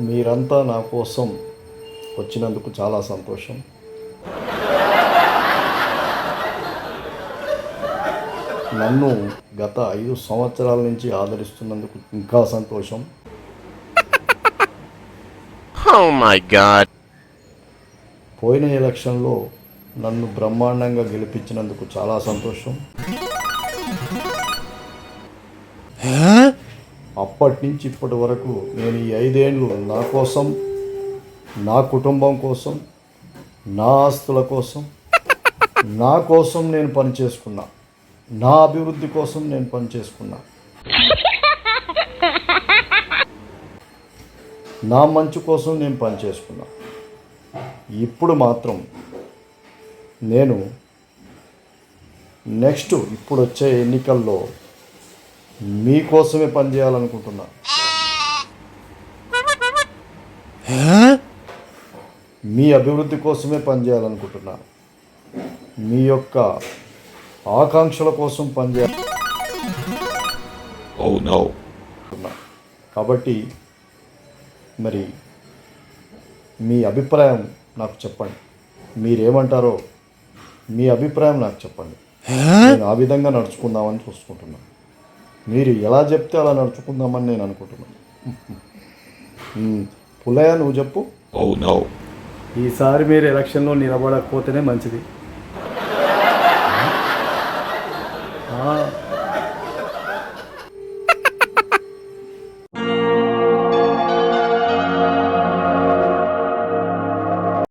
మీరంతా నా కోసం వచ్చినందుకు చాలా సంతోషం. నన్ను గత ఐదు సంవత్సరాల నుంచి ఆదరిస్తున్నందుకు ఇంకా సంతోషం. Oh. పోయిన ఎలక్షన్లో నన్ను బ్రహ్మాండంగా గెలిపించినందుకు చాలా సంతోషం. అప్పటి నుంచి ఇప్పటి వరకు నేను ఈ ఐదేండ్లు నా కోసం నా కుటుంబం కోసం నా ఆస్తుల కోసం నా కోసం నేను పనిచేసుకున్నా. నా అభివృద్ధి కోసం నేను పనిచేసుకున్నా. నా మంచు కోసం నేను పనిచేసుకున్నా. ఇప్పుడు మాత్రం నేను నెక్స్ట్ ఇప్పుడు వచ్చే ఎన్నికల్లో మీకోసమే పనిచేయాలనుకుంటున్నా మీ అభివృద్ధి కోసమే పనిచేయాలనుకుంటున్నా మీ యొక్క ఆకాంక్షల కోసం పనిచేయాలి no. కాబట్టి మరి మీ అభిప్రాయం నాకు చెప్పండి. మీరేమంటారో మీ అభిప్రాయం నాకు చెప్పండి. నేను ఆ విధంగా నడుచుకుందామని చూసుకుంటున్నాను మీరు ఎలా చెప్తే అలా నడుచుకుందామని నేను అనుకుంటున్నాను. పుల్లయ్య నువ్వు చెప్పు. Oh. ఈసారి మీరు ఎలక్షన్లో నిలబడకపోతేనే మంచిది.